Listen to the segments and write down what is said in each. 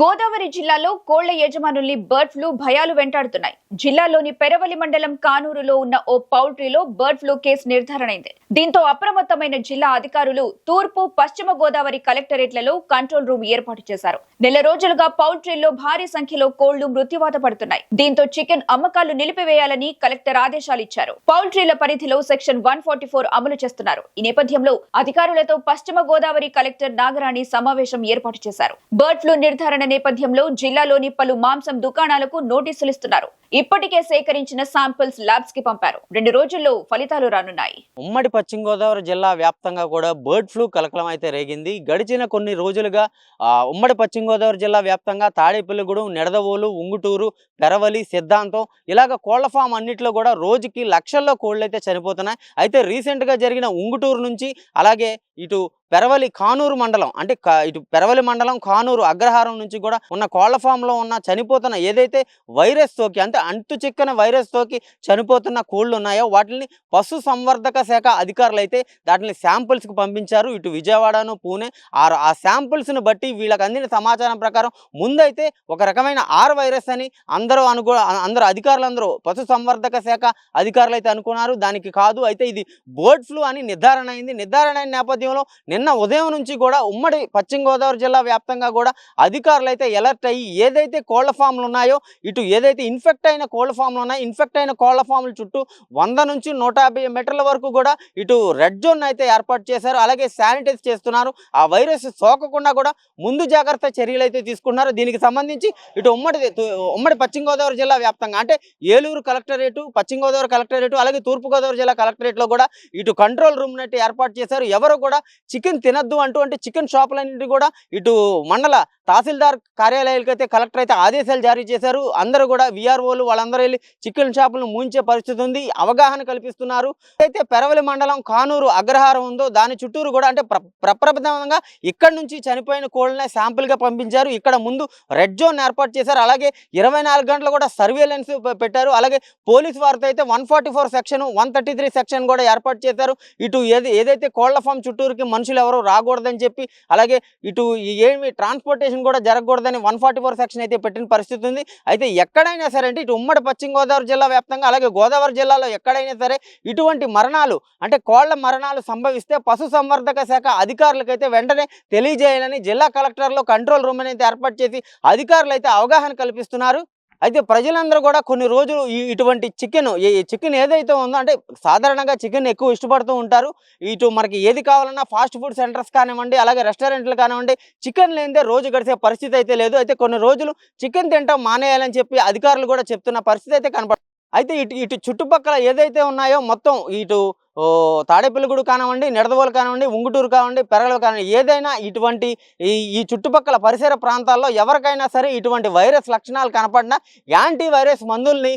గోదావరి జిల్లాలో కోళ్ళ యజమానుల్ని bird flu భయాలు వెంటాడుతున్నాయి. జిల్లాలోని పెరవలి మండలం కానూరులో ఉన్న ఓ పౌల్ట్రీలో బర్డ్ ఫ్లూ కేసు నిర్ధారణైంది. దీంతో అప్రమత్తమైన జిల్లా అధికారులు తూర్పు పశ్చిమ గోదావరి కలెక్టరేట్లలో కంట్రోల్ రూమ్ ఏర్పాటు చేశారు. నెల రోజులుగా పౌల్ట్రీల్లో భారీ సంఖ్యలో కోళ్ళు మృత్యువాత పడుతున్నాయి. దీంతో చికెన్ అమ్మకాలు నిలిపివేయాలని కలెక్టర్ ఆదేశాలు ఇచ్చారు. పౌల్ట్రీల పరిధిలో సెక్షన్ వన్ అమలు చేస్తున్నారు. ఈ నేపథ్యంలో అధికారులతో పశ్చిమ గోదావరి కలెక్టర్ నాగరాణి సమావేశం ఏర్పాటు చేశారు. బర్డ్ ఫ్లూ నిర్ధారణ నేపథ్యంలో జిల్లాలోని పలు మాంసం దుకాణాలకు నోటీసులు ఇస్తున్నారు. ఇప్పటికే సేకరించిన శాంపిల్స్ ల్యాబ్స్కి పంపారు. రెండు రోజుల్లో ఫలితాలు రానున్నాయి. ఉమ్మడి పశ్చిమ గోదావరి జిల్లా వ్యాప్తంగా కూడా బర్డ్ ఫ్లూ కలకలం అయితే రేగింది. గడిచిన కొన్ని రోజులుగా ఉమ్మడి పశ్చిమ గోదావరి జిల్లా వ్యాప్తంగా తాడేపల్లిగూడెం నిడదవోలు ఉంగుటూరు పెరవలి సిద్ధాంతం ఇలాగ కోళ్ళ ఫామ్ అన్నిట్లో కూడా రోజుకి లక్షల్లో కోళ్ళు అయితే చనిపోతున్నాయి. అయితే రీసెంట్గా జరిగిన ఉంగుటూరు నుంచి అలాగే ఇటు పెరవలి కానూరు మండలం అంటే ఇటు పెరవలి మండలం కానూరు అగ్రహారం నుంచి కూడా ఉన్న కోళ్ళ ఫామ్లో ఉన్న చనిపోతున్న ఏదైతే వైరస్ తోకి అంటే అంటు చిక్కన వైరస్ తోకి చనిపోతున్న కోళ్ళు ఉన్నాయో వాటిని పశు సంవర్ధక శాఖ అధికారులు అయితే వాటిని శాంపుల్స్కి పంపించారు. ఇటు విజయవాడను పూణే ఆ ఆ శాంపుల్స్ని బట్టి వీళ్ళకి అందిన సమాచారం ప్రకారం ముందైతే ఒక రకమైన ఆర్ వైరస్ అని అందరూ అనుకో అందరూ అధికారులందరూ పశు సంవర్ధక శాఖ అధికారులు అయితే అనుకున్నారు. దానికి కాదు అయితే ఇది బర్డ్ ఫ్లూ అని నిర్ధారణ అయింది. నిర్ధారణ అయిన నేపథ్యంలో నిన్న ఉదయం నుంచి కూడా ఉమ్మడి పశ్చిమ గోదావరి జిల్లా వ్యాప్తంగా కూడా అధికారులు అయితే ఎలర్ట్ అయ్యి ఏదైతే కోళ్ళ ఫామ్లు ఉన్నాయో ఇటు ఏదైతే ఇన్ఫెక్ట్ అయిన కోళ్ళ ఫామ్లు ఉన్నాయో ఇన్ఫెక్ట్ అయిన కోళ్ళ ఫామ్ల చుట్టూ వంద నుంచి నూట యాభై మీటర్ల వరకు కూడా ఇటు రెడ్ జోన్ అయితే ఏర్పాటు చేశారు. అలాగే శానిటైజ్ చేస్తున్నారు. ఆ వైరస్ సోకకుండా కూడా ముందు జాగ్రత్త చర్యలు అయితే తీసుకున్నారు దీనికి సంబంధించి ఇటు ఉమ్మడి ఉమ్మడి పశ్చిమ గోదావరి జిల్లా వ్యాప్తంగా అంటే ఏలూరు కలెక్టరేటు పశ్చిమ గోదావరి కలెక్టరేటు అలాగే తూర్పుగోదావరి జిల్లా కలెక్టరేట్లో కూడా ఇటు కంట్రోల్ రూమ్ అయితే ఏర్పాటు చేశారు. ఎవరు కూడా చికెన్ తినద్దు అంటూ అంటే చికెన్ షాపులన్నింటి కూడా ఇటు మండల తహసీల్దార్ కార్యాలయాలకి కలెక్టర్ అయితే ఆదేశాలు జారీ చేశారు. అందరూ కూడా విఆర్ఓలు వాళ్ళందరూ వెళ్ళి చికెన్ షాపులను మూయించే పరిస్థితి ఉంది. అవగాహన కల్పిస్తున్నారు. అయితే పెరవలి మండలం కానూరు అగ్రహారం ఉందో దాని చుట్టూరు కూడా అంటే ప్ర ప్రప్రథమంగా ఇక్కడ నుంచి చనిపోయిన కోళ్ళనే శాంపుల్గా పంపించారు. ఇక్కడ ముందు రెడ్ జోన్ ఏర్పాటు చేశారు. అలాగే ఇరవై నాలుగు గంటలు కూడా సర్వేలెన్స్ పెట్టారు. అలాగే పోలీస్ వారితో అయితే one forty four section one thirty three section కూడా ఏర్పాటు చేశారు. ఇటు ఏది ఏదైతే కోళ్ళ ఫామ్ చుట్టూరుకి మనుషులు ఎవరు రాకూడదని చెప్పి అలాగే ఇటు ఏమి ట్రాన్స్పోర్టేషన్ కూడా జరగకూడదని వన్ ఫార్టీ ఫోర్ సెక్షన్ అయితే పెట్టిన పరిస్థితి ఉంది. అయితే ఎక్కడైనా సరే అంటే ఇటు ఉమ్మడి పశ్చిమ గోదావరి జిల్లా వ్యాప్తంగా అలాగే గోదావరి జిల్లాలో ఎక్కడైనా సరే ఇటువంటి మరణాలు అంటే కోళ్ళ మరణాలు సంభవిస్తే పశు సంవర్ధక శాఖ అధికారులకైతే వెంటనే తెలియజేయాలని జిల్లా కలెక్టర్లో కంట్రోల్ రూమ్ అనేది ఏర్పాటు చేసి అధికారులు అయితే అవగాహన కల్పిస్తున్నారు. అయితే ప్రజలందరూ కూడా కొన్ని రోజులు ఇటువంటి చికెన్ ఈ చికెన్ ఏదైతే ఉందో అంటే సాధారణంగా చికెన్ ఎక్కువ ఇష్టపడుతూ ఉంటారు. ఇటు మనకి ఏది కావాలన్నా ఫాస్ట్ ఫుడ్ సెంటర్స్ కానివ్వండి అలాగే రెస్టారెంట్లు కానివ్వండి చికెన్ లేనిదే రోజు గడిచే పరిస్థితి అయితే లేదు. అయితే కొన్ని రోజులు చికెన్ తింటాం మానేయాలని చెప్పి అధికారులు కూడా చెప్తున్న పరిస్థితి అయితే కనపడుతుంది. అయితే ఇటు ఇటు చుట్టుపక్కల ఏదైతే ఉన్నాయో మొత్తం ఇటు తాడేపల్లిగూడు కానివ్వండి నిడదవోలు కానివ్వండి ఉంగుటూరు కానివ్వండి పెరగలు కానివ్వండి ఏదైనా ఇటువంటి ఈ ఈ చుట్టుపక్కల పరిసర ప్రాంతాల్లో ఎవరికైనా సరే ఇటువంటి వైరస్ లక్షణాలు కనపడినా యాంటీ వైరస్ మందుల్ని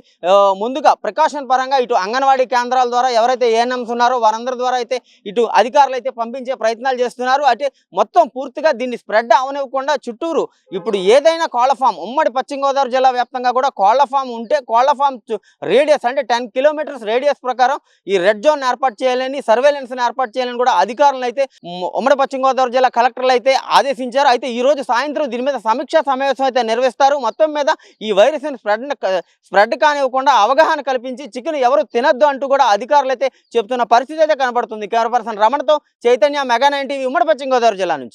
ముందుగా ప్రికాషన్ పరంగా ఇటు అంగన్వాడీ కేంద్రాల ద్వారా ఎవరైతే ఏఎన్ఎంస్ ఉన్నారో వారందరి ద్వారా అయితే ఇటు అధికారులు అయితే పంపించే ప్రయత్నాలు చేస్తున్నారు. అంటే మొత్తం పూర్తిగా దీన్ని స్ప్రెడ్ అవనివ్వకుండా చుట్టూరు ఇప్పుడు ఏదైనా కోళ్ళ ఫామ్ ఉమ్మడి పశ్చిమ గోదావరి జిల్లా వ్యాప్తంగా కూడా కోళ్ళ ఫామ్ ఉంటే కోళ్ళ ఫామ్ రేడియస్ అంటే టెన్ కిలోమీటర్స్ రేడియస్ ప్రకారం ఈ రెడ్ జోన్ ఏర్పాటు ఏర్పాటు చేయాలని సర్వేలెన్స్ ఏర్పాటు చేయాలని కూడా అధికారులు అయితే ఉమ్మడి పశ్చిమ గోదావరి జిల్లా కలెక్టర్లు అయితే ఆదేశించారు. అయితే ఈ రోజు సాయంత్రం దీని మీద సమీక్షా సమావేశం అయితే నిర్వహిస్తారు. మొత్తం మీద ఈ వైరస్ స్ప్రెడ్ స్ప్రెడ్ కానివ్వకుండా అవగాహన కల్పించి చికెన్ ఎవరు తినద్దు అంటూ కూడా అధికారులు అయితే చెప్తున్న పరిస్థితి అయితే కనబడుతుంది. కెమెరా పర్సన్ రమణతో చైతన్య మెగా నైన్ టీవీ ఉమ్మడి పశ్చిమ గోదావరి జిల్లా నుంచి.